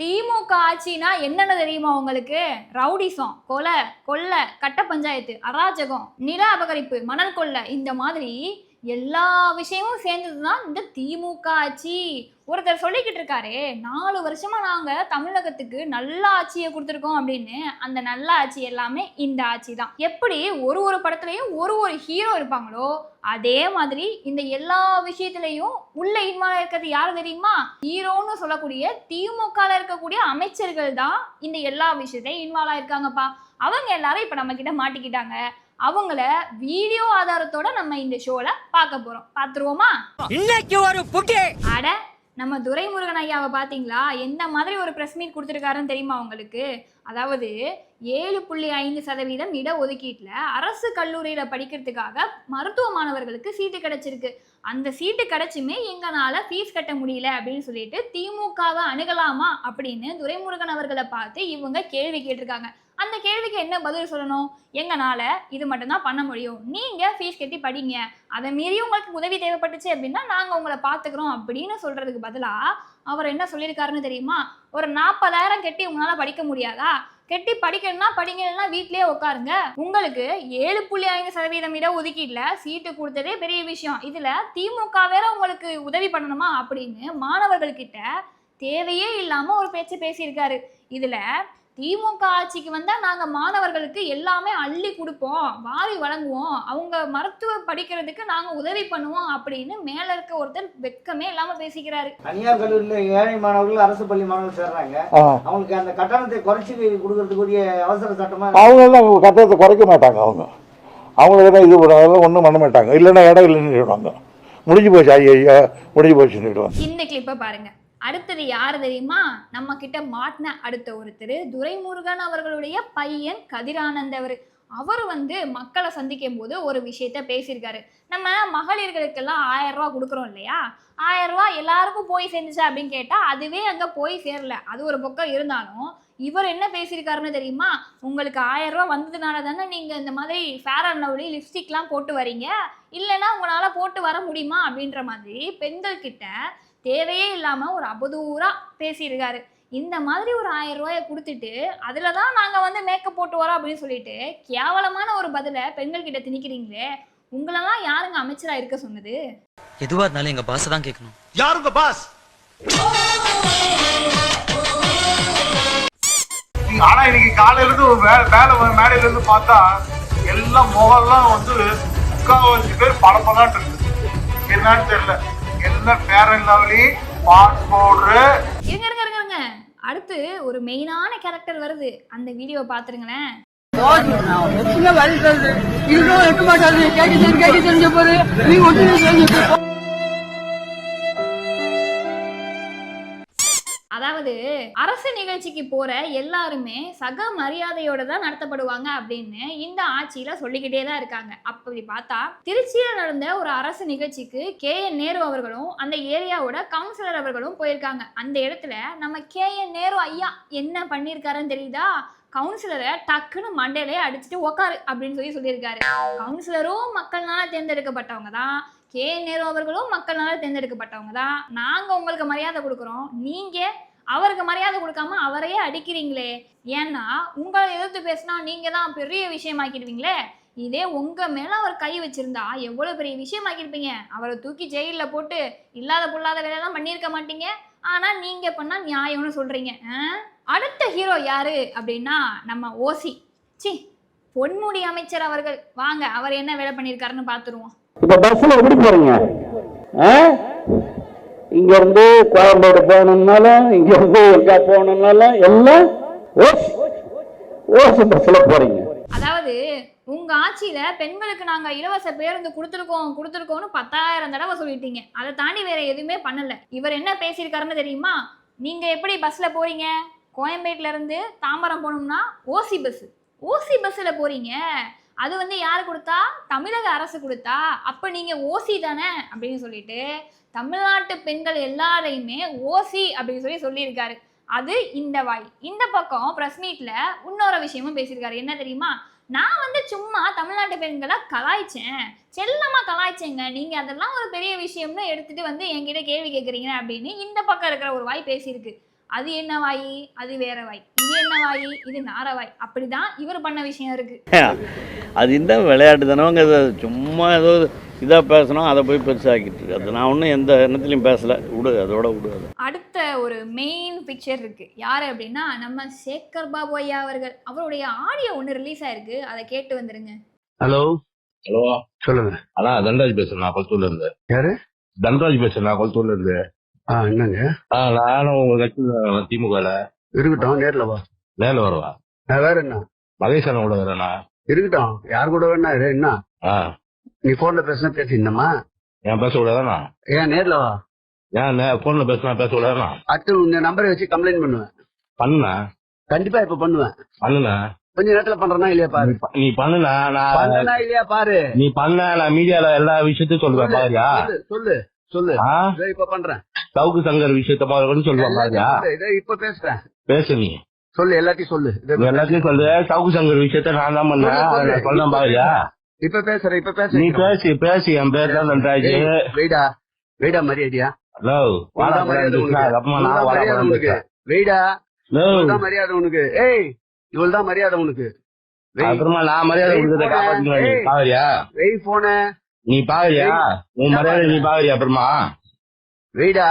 திமுக ஆட்சினா என்னென்ன தெரியுமா உங்களுக்கு? ரவுடிசம் கொலை கொள்ளை கட்ட பஞ்சாயத்து அராஜகம் நில அபகரிப்பு மணல் கொள்ளை இந்த மாதிரி எல்லா விஷயமும் சேர்ந்தது தான் இந்த திமுக ஆட்சி. ஒருத்தர் சொல்லிக்கிட்டு இருக்காரு நாலு வருஷமா நாங்க தமிழகத்துக்கு நல்ல ஆட்சியை கொடுத்துருக்கோம் அப்படின்னு. அந்த நல்ல ஆட்சி எல்லாமே இந்த ஆட்சி தான். எப்படி ஒரு ஒரு படத்துலயும் ஒரு ஒரு ஹீரோ இருப்பாங்களோ அதே மாதிரி இந்த எல்லா விஷயத்திலையும் உள்ள இன்வால்வ் இருக்கிறது யார் தெரியுமா? ஹீரோன்னு சொல்லக்கூடிய திமுகல இருக்கக்கூடிய அமைச்சர்கள் தான் இந்த எல்லா விஷயத்தையும் இன்வால்வ் ஆயிருக்காங்கப்பா. அவங்க எல்லாரும் இப்ப நம்ம கிட்ட மாட்டிக்கிட்டாங்க. அவங்கள வீடியோ ஆதாரத்தோட நம்ம இந்த ஷோல பார்க்க போறோம். பார்த்துருவோமா? இன்னைக்கு ஒரு புட்டி அட நம்ம துரைமுருகன் ஐயாவை பார்த்தீங்களா? எந்த மாதிரி ஒரு ப்ரெஸ் மீட் கொடுத்துருக்காருன்னு தெரியுமா உங்களுக்கு? அதாவது ஏழு புள்ளி ஐந்து சதவீதம் இட ஒதுக்கீட்டில் அரசு கல்லூரியில் படிக்கிறதுக்காக மருத்துவ மாணவர்களுக்கு சீட்டு கிடைச்சிருக்கு. அந்த சீட்டு கிடைச்சுமே எங்களால் ஃபீஸ் கட்ட முடியல அப்படின்னு சொல்லிட்டு திமுகவை அணுகலாமா அப்படின்னு துரைமுருகன் அவர்களை பார்த்து இவங்க கேள்வி கேட்டிருக்காங்க. அந்த கேள்விக்கு என்ன பதில் சொல்லணும்? எங்கனால இது மட்டும்தான் பண்ண முடியும். நீங்க ஃபீஸ் கட்டி படிங்க. அதை மீறி உங்களுக்கு உதவி தேவைப்பட்டுச்சு அப்படின்னா நாங்க உங்களை பாத்துக்கிறோம் அப்படின்னு சொல்றதுக்கு பதிலா அவர் என்ன சொல்லியிருக்காருன்னு தெரியுமா? ஒரு நாற்பதாயிரம் கட்டி உங்களால படிக்க முடியாதா? கெட்டி படிக்கணும்னா படிங்கன்னா வீட்லயே உட்காருங்க. உங்களுக்கு ஏழு புள்ளி ஐந்து சதவீதம் இட ஒதுக்கீட்டுல சீட்டு கொடுத்ததே பெரிய விஷயம். இதுல திமுக வேற உங்களுக்கு உதவி பண்ணணுமா அப்படின்னு மாணவர்கள்கிட்ட தேவையே இல்லாம ஒரு பேச்சு பேசியிருக்காரு. இதுல திமுக ஆட்சிக்கு வந்தா நாங்க மாணவர்களுக்கு எல்லாமே அள்ளி கொடுப்போம் வாரி வழங்குவோம். அவங்க மருத்துவ படிக்கிறதுக்கு நாங்க உதவி பண்ணுவோம் அப்படின்னு மேல இருக்க ஒருத்தர் வெக்கமே இல்லாம பேசிக்கிறாரு. தனியார் கல்லூரியில் ஏழை மாணவர்கள் அரசு பள்ளி மாணவர்கள் சேர்றாங்க. அவங்களுக்கு அந்த கட்டணத்தை குறைச்சி கொடுக்கறதுக்குரிய அவசர சட்டமா அவங்க எல்லாம் கட்டணத்தை குறைக்க மாட்டாங்க அவங்க. அவங்களுக்கு தான் இது ஒன்றும் பண்ண மாட்டாங்க. இல்லைன்னா இடம் இல்லைன்னு சொல்லுவாங்க. முடிஞ்சு போச்சு ஐயா முடிஞ்சு போச்சுன்னு சொல்லுவாங்க. இந்த கிளிப்பை பாருங்க. அடுத்தது யார் தெரியுமா? நம்ம கிட்ட மாட்டின அடுத்த ஒருத்தர். துரைமுருகன் அவர்களுடைய பையன் கதிரானந்த் அவர். அவர் வந்து மக்களை சந்திக்கும் போது ஒரு விஷயத்த பேசியிருக்காரு. நம்ம மகளிர்களுக்கெல்லாம் ஆயிரம் ரூபா கொடுக்குறோம் இல்லையா? ஆயிரம் ரூபா எல்லாருக்கும் போய் சேர்ந்துச்சா அப்படின்னு கேட்டால் அதுவே அங்கே போய் சேரல. அது ஒரு பக்கம் இருந்தாலும் இவர் என்ன பேசியிருக்காருன்னு தெரியுமா? உங்களுக்கு ஆயிரம் ரூபா வந்ததுனால தானே நீங்கள் இந்த மாதிரி ஃபேர் அண்ட் லவ்லி லிப்ஸ்டிக்லாம் போட்டு வரீங்க? இல்லைன்னா உங்களால் போட்டு வர முடியுமா? அப்படின்ற மாதிரி பெண்கள் கிட்ட தேவையே இல்லாம ஒரு அவதூறா பேசியிருக்காரு. இந்த மாதிரி ஒரு ஆயிரம் ரூபாயை கொடுத்துட்டு அதுல தான் நாங்க வந்து மேக்கப் போட்டு வரோம் அப்படின்னு சொல்லிட்டு கேவலமான ஒரு பதிலை பெண்கள் கிட்ட திணிக்கிறீங்களே உங்களெல்லாம் யாருங்க அமைச்சரா இருக்க சொன்னது? எதுவா இருந்தாலும் எங்க பாஸ் தான் கேட்கணும். யாருங்க பாஸ் ஆனா இன்னைக்கு காலையில இருந்து வ- மேடையில இருந்து பார்த்தா எல்லாம் முகம்லாம் வந்து முக்காவாசி பேர் பளபளன்னு இருக்கு. என்னன்னு தெரியல. என்ன பேரன் லவ்லி? பாஸ்போர்ட் இருங்க இருங்க இருங்க இருங்க. அடுத்து ஒரு மெயினான கேரக்டர் வருது. அந்த வீடியோ பாத்துருங்களேன். மாட்டாது கேட்க தெரிஞ்சு போது நீ ஒட்டு அதாவது அரசு நிகழ்ச்சிக்கு போற எல்லாருமே சக மரியாதையோட தான் நடத்தப்படுவாங்க அப்படின்னு இந்த ஆட்சியில சொல்லிக்கிட்டே தான் இருக்காங்க. அப்படி பார்த்தா திருச்சியில நடந்த ஒரு அரசு நிகழ்ச்சிக்கு கே. என். நேரு அவர்களும் அந்த ஏரியாவோட கவுன்சிலர் அவர்களும் போயிருக்காங்க. அந்த இடத்துல நம்ம கே. என். நேரு ஐயா என்ன பண்ணியிருக்காருன்னு தெரியுதா? கவுன்சிலரை டக்குன்னு மண்டையிலே அடிச்சுட்டு உக்காரு அப்படின்னு சொல்லி சொல்லியிருக்காரு. கவுன்சிலரும் மக்கள்னால தேர்ந்தெடுக்கப்பட்டவங்க தான் கே. நேரு அவர்களும் மக்கள்னால தேர்ந்தெடுக்கப்பட்டவங்க தான். நாங்க உங்களுக்கு மரியாதை கொடுக்குறோம். நீங்க அவருக்கு மரியாதை கொடுக்காம அவரையே அடிக்கிறீங்களே. ஏன்னா உங்களை எதிர்த்து பேசினா நீங்க தான் பெரிய விஷயமாக்கிடுவீங்களே. இதே உங்க மேல அவர் கை வச்சிருந்தா எவ்வளவு பெரிய விஷயமாக்கிருப்பீங்க? அவரை தூக்கி ஜெயில்ல போட்டு இல்லாத பொல்லாத வேலையெல்லாம் பண்ணியிருக்க மாட்டீங்க? ஆனா நீங்க பண்ணா நியாயம்னு சொல்றீங்க. அடுத்த ஹீரோ யாரு அப்படின்னா நம்ம ஓசி. சி பொன்முடி அமைச்சர் அவர்கள். வாங்க அவர் என்ன வேலை பண்ணியிருக்காருன்னு பார்த்துருவோம் இப்ப இருந்து கோயம்பேடு போகணும்னாலும் போகணும்னாலும் எல்லாம் ஓசி ஓசி பஸ்ல அதாவது உங்க ஆட்சியில பெண்களுக்கு நாங்க இலவச பேருந்து கொடுத்துருக்கோம் கொடுத்துருக்கோம்னு பத்தாயிரம் தடவை சொல்லிட்டீங்க. அதை தாண்டி வேற எதுவுமே பண்ணல. இவர் என்ன பேசியிருக்காருன்னு தெரியுமா? நீங்க எப்படி பஸ்ல போறீங்க? கோயம்பேட்ல இருந்து தாம்பரம் போகணும்னா ஓசி பஸ். ஓசி பஸ்ல போறீங்க. அது வந்து யார் கொடுத்தா? தமிழக அரசு கொடுத்தா. அப்ப நீங்க ஓசி தானே அப்படின்னு சொல்லிட்டு தமிழ்நாட்டு பெண்கள் எல்லாரையுமே ஓசி அப்படின்னு சொல்லி சொல்லியிருக்காரு. அது இந்த வாய். இந்த பக்கம் பிரஸ் மீட்ல இன்னொரு விஷயமும் பேசியிருக்காரு. என்ன தெரியுமா? நான் வந்து சும்மா தமிழ்நாட்டு பெண்களை கலாய்ச்சேன். செல்லமா கலாய்ச்சேங்க. நீங்க அதெல்லாம் ஒரு பெரிய விஷயம்னு எடுத்துட்டு வந்து என்கிட்ட கேள்வி கேட்குறீங்க அப்படின்னு இந்த பக்கம் இருக்கிற ஒரு வாய் பேசியிருக்கு. அது என்ன வாய்? அது வேற வாய். இது என்ன வாய்? இது நாரவாய் அப்படிதான் இவர் பண்ண விஷயம் இருக்கு. அது இந்த விளையாட்டு தானவங்க சும்மா ஏதோ இதாக பேசணும் அதை போய் பெருசாக்கிட்டு இருக்கு. அது நான் ஒன்றும் எந்த எண்ணத்துலையும் பேசலை. விடு அதோட விடு அது. அடுத்த ஒரு மெயின் பிக்சர் இருக்கு. யாரு அப்படின்னா நம்ம சேகர் பாபு ஐயா அவர்கள். அவருடைய ஆடியோ ஒன்று ரிலீஸ் ஆயிருக்கு. அதை கேட்டு வந்துருங்க. ஹலோ ஹலோ சொல்லுங்க. அண்ணா தன்ராஜ் பேசுறேன். நான் கொளத்தூர்ல இருந்து. யாரு? தன்ராஜ் பேசுறேன். நான் கொளத்தூர்ல இருந்து. ஆ என்னங்க? ஆ நானும் உங்க கட்சி திமுகல. இருக்கட்டும் நேர்ல வா. நேரில் வரவா? நான் வேற என்ன? மகேஷ் அண்ணன் கூட வரேண்ணா இருக்கட்டும். யார் கூட வேணா என்ன? ஆ. நீ போன்ல பேசினா பேசிருந்தமா ஏன் பேச கூடாதாண்ணா ஏன் நேர்ல வா. ஏன் போன்ல பேசினா பேச கூடாதாண்ணா அடுத்து உங்க நம்பரை வச்சு கம்ப்ளைண்ட் பண்ணுவேன். பண்ணுண்ணா கண்டிப்பா இப்ப பண்ணுவேன். பண்ணுண்ணா கொஞ்ச நேரத்துல பண்றேனா இல்லையா பாரு? நீ ப- நீ பண்ணுண்ணா நான் பண்ணனா இல்லையா பாரு? நீ பண்ண நான் மீடியால எல்லா விஷயத்தையும் சொல்லுவேன் பாரியா. சொல்லு, சொல்லு இப்ப பண்றேன். சவுக்கு சங்கர் விஷயத்த மாதிரி சொல்லுவேன் பாரியா. இப்ப பேசுறேன். பேசு நீ. சொல்லு எல்லாத்தையும் சொல்லு. எல்லாத்தையும் சொல்லு. சவுக்கு சங்கர் விஷயத்த நான் தான் பண்ணேன். சொன்னேன் பாரியா. இப்ப பேசுறேன் இப்ப நீ பேசுறேன் பேசி பேசி என் பேர் தான் தன்ராஜ் வெயிடா வெயிடா மரியாதையா? ஹலோ வாடா மரியாதை உனக்கு. அப்பமா நான் வாடா உனக்கு. வெயிடா இவ்வளவுதான் மரியாதை உனக்கு. ஏய் இவ்வளவுதான் மரியாதை உனக்கு. அப்புறமா நான் மரியாதை நீ ஏய். பாக்குறியா வெய் போன. நீ ஏய். உன் மரியாதை நீ பாக்குறியா அப்புறமா? வெயிடா.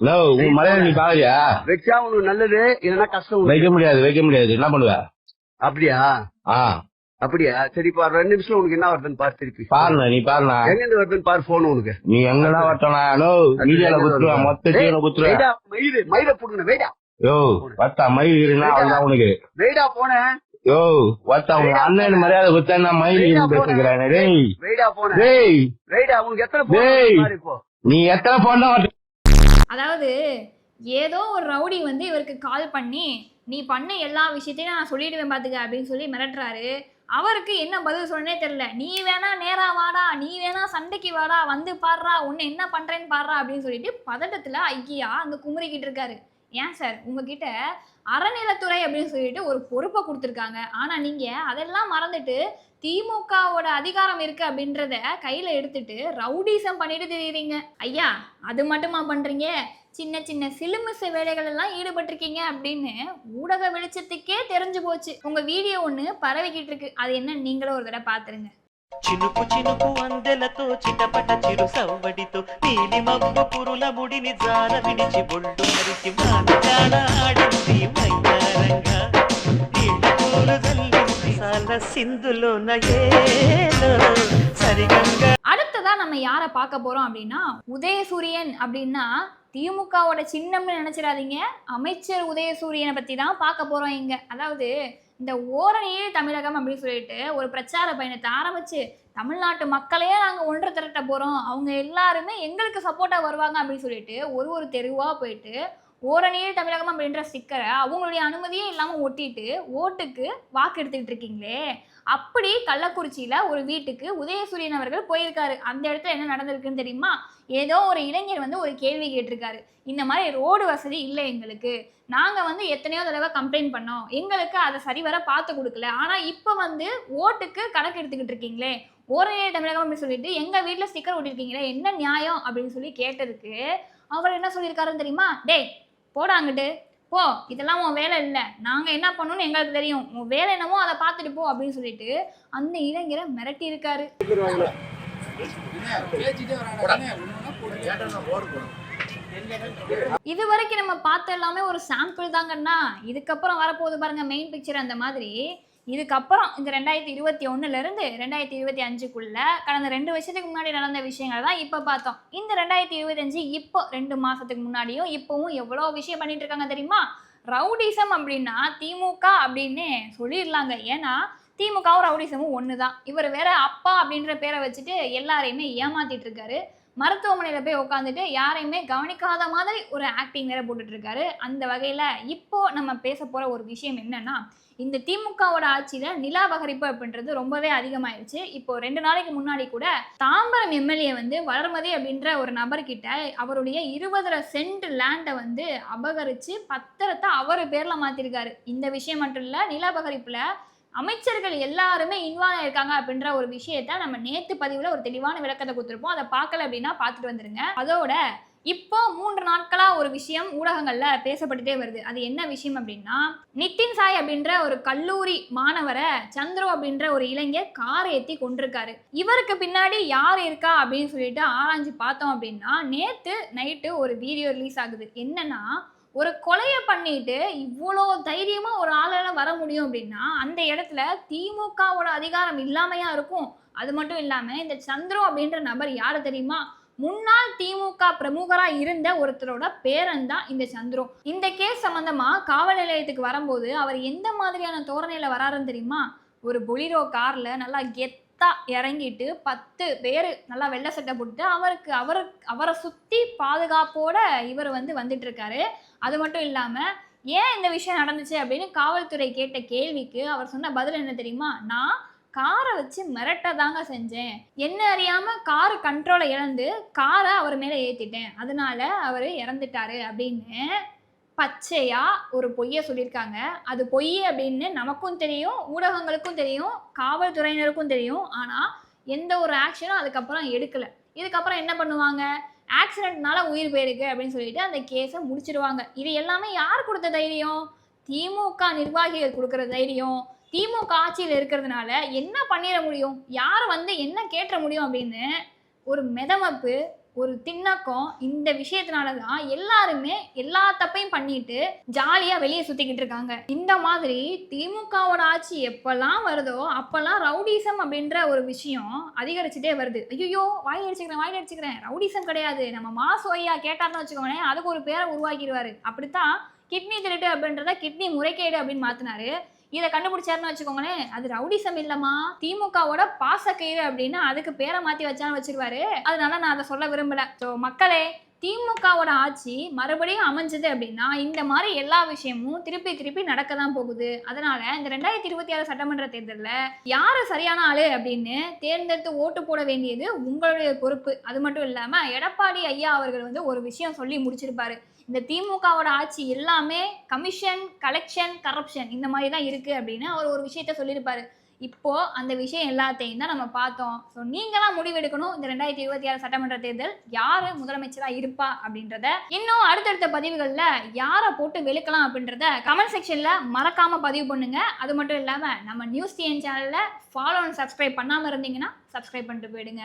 ஹலோ உன் மரியாதை நீ. பாக்குறியா வச்சா உனக்கு நல்லது இல்லைன்னா கஷ்டம் உனக்கு. வைக்க முடியாது வைக்க முடியாது. என்ன பண்ணுவ? அப்படியா? ஆ. அப்படியா? சரி இப்ப ரெண்டு நிமிஷம் உனக்கு என்ன வருதுன்னு பாரு திருப்பி. பாருண்ணா நீ பாருண்ணா. எங்க இருந்து வருதுன்னு பாரு போன் உனக்கு? நீ எங்கடா வரட்டா ஹலோ மீடியால குத்துருவேன் மொத்த குத்துருவேன் வெயிடா மயிறு மயிரை புடுங்க வெயிடா யோ வத்தா மயில் இருந்தா அவ்வளவுதான் உனக்கு. வெயிடா போன. யோ வத்தா உங்க அண்ணன் மரியாதை குத்தா மயில் பேசுகிறேன் டேய். வெயிடா போன. டேய். வெயிடா உனக்கு எத்தனை டேய். போன் நீ எத்தனை போன் தான் அதாவது ஏதோ ஒரு ரவுடி வந்து இவருக்கு கால் பண்ணி நீ பண்ண எல்லா விஷயத்தையும் நான் சொல்லிடுவேன் பாத்துக்க அப்படின்னு சொல்லி மிரட்டுறாரு. அவருக்கு என்ன பதில் சொல்லனே தெரில நீ வேணா நேரா வாடா நீ வேணா சண்டைக்கு வாடா வந்து பாடுறா உன்னை என்ன பண்றேன்னு பாடுறா அப்படின்னு சொல்லிட்டு பதட்டத்துல ஐயா அந்த குமரிக்கிட்டு இருக்காரு. ஏன் சார்? உங்ககிட்ட அறநிலத்துறை அப்படின்னு சொல்லிட்டு ஒரு பொறுப்பை கொடுத்துருக்காங்க. ஆனால் நீங்கள் அதெல்லாம் மறந்துட்டு திமுகவோட அதிகாரம் இருக்கு அப்படின்றத கையில் எடுத்துட்டு ரவுடிசம் பண்ணிட்டு தெரியுறீங்க. ஐயா அது மட்டுமா பண்ணுறீங்க சின்ன சின்ன சிலுமிச வேலைகள் எல்லாம் ஈடுபட்டிருக்கீங்க அப்படின்னு ஊடக வெளிச்சத்துக்கே தெரிஞ்சு போச்சு. உங்கள் வீடியோ ஒன்று பரவிக்கிட்டு இருக்கு. அது என்ன? நீங்களும் ஒரு தடவை பார்த்துருங்க చినుకు చినుకు అందెలతో చిటపట చిరు సవ్వడితో నీలి మబ్బు పురుల ముడిని జార విడిచి బొళ్ళు మరిచి మానగాడ ఆడింది మైదానంగా నీళ్ళ పూలు జల్లింది సాల సింధులో నయేలో సరిగంగా அடுத்ததா நம்ம யாரை பார்க்க போறோம் அப்படின்னா உதயசூரியன் அப்படின்னா திமுகவோட சின்னம்னு நினைச்சிடாதீங்க அமைச்சர் உதயசூரியனை பத்தி தான் பார்க்க போறோம் இங்க அதாவது இந்த ஓரணியே தமிழகம் அப்படின்னு சொல்லிட்டு ஒரு பிரச்சார பயணத்தை ஆரம்பிச்சு தமிழ்நாட்டு மக்களையே நாங்கள் ஒன்று திரட்ட போகிறோம் அவங்க எல்லாருமே எங்களுக்கு சப்போர்ட்டாக வருவாங்க அப்படின்னு சொல்லிட்டு ஒரு ஒரு தெருவாக போயிட்டு ஓரணியே தமிழகம் அப்படின்ற ஸ்டிக்கரை அவங்களுடைய அனுமதியே இல்லாமல் ஒட்டிட்டு ஓட்டுக்கு வாக்கு எடுத்துக்கிட்டு இருக்கீங்களே. அப்படி கள்ளக்குறிச்சியில ஒரு வீட்டுக்கு உதயசூரியன் அவர்கள் போயிருக்காரு. அந்த இடத்துல என்ன நடந்திருக்குன்னு தெரியுமா? ஏதோ ஒரு இளைஞர் வந்து ஒரு கேள்வி கேட்டிருக்காரு. இந்த மாதிரி ரோடு வசதி இல்லை எங்களுக்கு. நாங்கள் வந்து எத்தனையோ தடவை கம்ப்ளைண்ட் பண்ணோம். எங்களுக்கு அதை சரிவர பார்த்து கொடுக்கல. ஆனால் இப்போ வந்து ஓட்டுக்கு கணக்கு எடுத்துக்கிட்டு இருக்கீங்களே. ஓரே தமிழகம் அப்படின்னு சொல்லிட்டு எங்கள் வீட்டில் ஸ்டிக்கர் ஓட்டிருக்கீங்களே என்ன நியாயம் அப்படின்னு சொல்லி கேட்டதுக்கு அவர் என்ன சொல்லியிருக்காருன்னு தெரியுமா? டேய் போடா அங்கிட்டு. போ இதெல்லாம் உன் வேலை இல்லை. நாங்கள் என்ன பண்ணணும்னு எங்களுக்கு தெரியும். உன் வேலை என்னமோ அதை பார்த்துட்டு போ அப்படின்னு சொல்லிட்டு அந்த இளைஞரை மிரட்டி இருக்காரு. இது வரைக்கும் நம்ம பார்த்த எல்லாமே ஒரு சாம்பிள் தாங்கண்ணா. இதுக்கப்புறம் வரப்போகுது பாருங்க மெயின் பிக்சர் அந்த மாதிரி. இதுக்கப்புறம் இந்த ரெண்டாயிரத்தி இருபத்தி ஒன்றுலேருந்து ரெண்டாயிரத்தி இருபத்தி அஞ்சுக்குள்ள கடந்த ரெண்டு வருஷத்துக்கு முன்னாடி நடந்த விஷயங்கள் தான் இப்போ பார்த்தோம். இந்த ரெண்டாயிரத்தி இருபத்தஞ்சு இப்போ ரெண்டு மாதத்துக்கு முன்னாடியும் இப்போவும் எவ்வளோ விஷயம் பண்ணிட்டு இருக்காங்க தெரியுமா? ரவுடிசம் அப்படின்னா திமுக அப்படின்னு சொல்லிடலாங்க. ஏன்னா திமுகவும் ரவுடிசமும் ஒன்று தான் இவர் வேற அப்பா அப்படின்ற பேரை வச்சுட்டு எல்லாரையுமே ஏமாத்திட்டு இருக்காரு. மருத்துவமனையில் போய் உட்காந்துட்டு யாரையுமே கவனிக்காத மாதிரி ஒரு ஆக்டிங் வேற போட்டுட்டு இருக்காரு அந்த வகையில் இப்போ நம்ம பேச போகிற ஒரு விஷயம் என்னன்னா இந்த திமுகவோட ஆட்சியில் நிலாபகரிப்பு அப்படின்றது ரொம்பவே அதிகமாயிருச்சு. இப்போ ரெண்டு நாளைக்கு முன்னாடி கூட தாம்பரம் எம்எல்ஏ வந்து வளர்மதி அப்படின்ற ஒரு நபர்கிட்ட அவருடைய இருபதரை சென்ட் லேண்டை வந்து அபகரித்து பத்திரத்தை அவர் பேரில் மாற்றிருக்காரு இந்த விஷயம் மட்டும் இல்லை நிலா பகரிப்பில் அமைச்சர்கள் எல்லாருமே இன்வால்வ் ஆயிருக்காங்க அப்படின்ற ஒரு விஷயத்த நம்ம நேத்து பதிவுல ஒரு தெளிவான விளக்கத்தை கொடுத்துருப்போம். அதை பார்க்கல அப்படின்னா பார்த்துட்டு வந்துருங்க. அதோட இப்போ மூன்று நாட்களா ஒரு விஷயம் ஊடகங்கள்ல பேசப்பட்டுட்டே வருது. அது என்ன விஷயம் அப்படின்னா நித்தின் சாய் அப்படின்ற ஒரு கல்லூரி மாணவரை சந்திரு அப்படின்ற ஒரு இளைஞர் கார் ஏத்தி கொண்டிருக்காரு. இவருக்கு பின்னாடி யார் இருக்கா அப்படின்னு சொல்லிட்டு ஆராய்ஞ்சு பார்த்தோம் அப்படின்னா நேத்து நைட்டு ஒரு வீடியோ ரிலீஸ் ஆகுது. என்னன்னா ஒரு கொலையை பண்ணிட்டு இவ்வளோ தைரியமா ஒரு ஆளால வர முடியும் அப்படின்னா அந்த இடத்துல திமுகவோட அதிகாரம் இல்லாமையா இருக்கும். அது மட்டும் இல்லாம இந்த சந்திரோ அப்படின்ற நபர் யாரு தெரியுமா? முன்னாள் திமுக பிரமுகரா இருந்த ஒருத்தரோட பேரன் தான் இந்த சந்திரோ. இந்த கேஸ் சம்பந்தமா காவல் நிலையத்துக்கு வரும்போது அவர் எந்த மாதிரியான தோரணையில வராருன்னு தெரியுமா? ஒரு பொலிரோ கார்ல நல்லா கெத் கெத்தா இறங்கிட்டு பத்து பேர் நல்லா வெள்ளை சட்டை போட்டு அவருக்கு அவர் அவரை சுத்தி பாதுகாப்போட இவர் வந்து வந்துட்டு இருக்காரு அது மட்டும் இல்லாம ஏன் இந்த விஷயம் நடந்துச்சு அப்படின்னு காவல்துறை கேட்ட கேள்விக்கு அவர் சொன்ன பதில் என்ன தெரியுமா? நான் காரை வச்சு மிரட்ட தாங்க செஞ்சேன். என்ன அறியாம கார் கண்ட்ரோலை இழந்து காரை அவர் மேல ஏத்திட்டேன். அதனால அவர் இறந்துட்டாரு அப்படின்னு பச்சையாக ஒரு பொய்யை சொல்லியிருக்காங்க. அது பொய் அப்படின்னு நமக்கும் தெரியும் ஊடகங்களுக்கும் தெரியும் காவல்துறையினருக்கும் தெரியும். ஆனால் எந்த ஒரு ஆக்ஷனும் அதுக்கப்புறம் எடுக்கலை. இதுக்கப்புறம் என்ன பண்ணுவாங்க? ஆக்சிடென்ட்னால உயிர் போயிருக்கு அப்படின்னு சொல்லிட்டு அந்த கேஸை முடிச்சிடுவாங்க. இது எல்லாமே யார் கொடுத்த தைரியம்? திமுக நிர்வாகிகள் கொடுக்குற தைரியம். திமுக ஆட்சியில் இருக்கிறதுனால என்ன பண்ணிட முடியும்? யார் வந்து என்ன கேட்ட முடியும் அப்படின்னு ஒரு மெதமப்பு ஒரு திண்ணக்கம் இந்த விஷயத்தினால தான் எல்லாருமே எல்லா தப்பையும் பண்ணிட்டு ஜாலியாக வெளியே சுற்றிக்கிட்டு இருக்காங்க. இந்த மாதிரி திமுகவோட ஆட்சி எப்போல்லாம் வருதோ அப்போல்லாம் ரவுடிசம் அப்படின்ற ஒரு விஷயம் அதிகரிச்சுட்டே வருது. ஐயோ வாயில் அடிச்சுக்கிறேன் வாயில் அடிச்சுக்கிறேன். ரவுடிசம் கிடையாது. நம்ம மாசோயா கேட்டார்னு வச்சுக்கோங்களேன் அதுக்கு ஒரு பேரை உருவாக்கிடுவாரு. அப்படித்தான் கிட்னி திருட்டு அப்படின்றத கிட்னி முறைகேடு அப்படின்னு மாற்றினாரு இதை கண்டுபிடிச்சாருன்னு வச்சுக்கோங்களேன். அது ரவுடிசம் இல்லமா திமுகவோட பாசக்கயிறு அப்படின்னு அதுக்கு பேரை மாத்தி வச்சாலும் வச்சிருவாரு. அதனால நான் அதை சொல்ல விரும்பல. ஸோ மக்களே திமுகவோட ஆட்சி மறுபடியும் அமைஞ்சது அப்படின்னா இந்த மாதிரி எல்லா விஷயமும் திருப்பி திருப்பி நடக்க தான் போகுது. அதனால இந்த ரெண்டாயிரத்தி இருபத்தி ஆறு சட்டமன்ற தேர்தலில் யார் சரியான ஆளு அப்படின்னு தேர்ந்தெடுத்து ஓட்டு போட வேண்டியது உங்களுடைய பொறுப்பு. அது மட்டும் இல்லாமல் எடப்பாடி ஐயா அவர்கள் வந்து ஒரு விஷயம் சொல்லி முடிச்சிருப்பாரு. இந்த திமுகவோட ஆட்சி எல்லாமே கமிஷன் கலெக்ஷன் கரப்ஷன் இந்த மாதிரி தான் இருக்கு அப்படின்னு அவர் ஒரு விஷயத்த சொல்லியிருப்பாரு. இப்போ அந்த விஷயம் எல்லாத்தையும் தான் நம்ம பார்த்தோம். ஸோ நீங்க தான் முடிவெடுக்கணும் இந்த ரெண்டாயிரத்தி இருபத்தி ஆறு சட்டமன்ற தேர்தல் யாரு முதலமைச்சரா இருப்பா அப்படின்றத இன்னும் அடுத்தடுத்த பதிவுகளில் யாரை போட்டு வெளுக்கலாம் அப்படின்றத கமெண்ட் செக்ஷன்ல மறக்காம பதிவு பண்ணுங்க. அது மட்டும் இல்லாம நம்ம நியூஸ் டிஎன் சேனல்ல ஃபாலோ அண்ட் சப்ஸ்கிரைப் பண்ணாம இருந்தீங்கன்னா சப்ஸ்கிரைப் பண்ணிட்டு போயிடுங்க.